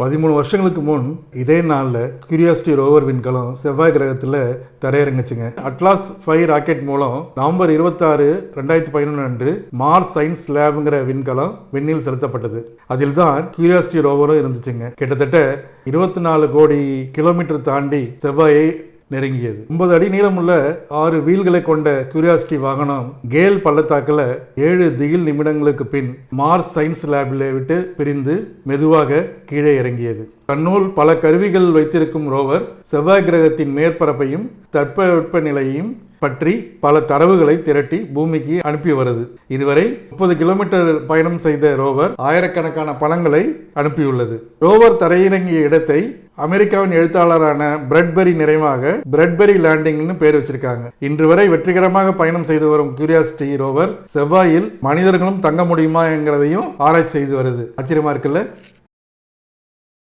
பதிமூணு வருஷங்களுக்கு முன் இதே நாளில் கியூரியாசிட்டி ரோவர் விண்கலம் செவ்வாய் கிரகத்தில் தரையிறங்குச்சுங்க. அட்லாஸ் ஃபைவ் ராக்கெட் மூலம் நவம்பர் இருபத்தாறு ரெண்டாயிரத்தி பதினொன்று அன்று மார்ஸ் சயின்ஸ் லேபுங்கிற விண்கலம் விண்ணில் செலுத்தப்பட்டது. அதில் தான் கியூரியாசிட்டி ரோவரும் இருந்துச்சுங்க. கிட்டத்தட்ட இருபத்தி நாலு கோடி கிலோமீட்டர் தாண்டி செவ்வாயை நெருங்கியது. ஒன்பது அடி நீளமுள்ள ஆறு வீல்களை கொண்ட கியூரியாசிட்டி வாகனம் கேல் பள்ளத்தாக்கில் ஏழு திகில் நிமிடங்களுக்கு பின் மார்ஸ் சயின்ஸ் லேபில் விட்டு பிரிந்து மெதுவாக கீழே இறங்கியது. தன்னுள் பல கருவிகள் வைத்திருக்கும் ரோவர் செவ்வாய் கிரகத்தின் மேற்பரப்பையும் தட்பவெப்ப நிலையையும் பற்றி பல தரவுகளை திரட்டி பூமிக்கு அனுப்பி வருது. இதுவரை முப்பது கிலோமீட்டர் பயணம் செய்த ரோவர் ஆயிரக்கணக்கான பணங்களை அனுப்பியுள்ளது. ரோவர் தரையிறங்கிய இடத்தை அமெரிக்காவின் எழுத்தாளரான பிரெட்பெரி நிறைவாக பிரெட்பெரி லேண்டிங்னு பேர் வச்சிருக்காங்க. இன்று வரை வெற்றிகரமாக பயணம் செய்து வரும் கியூரியாசிட்டி ரோவர் செவ்வாயில் மனிதர்களும் தங்க முடியுமா என்கிறதையும் ஆராய்ச்சி செய்து வருது. ஆச்சரியமா இருக்குல்ல?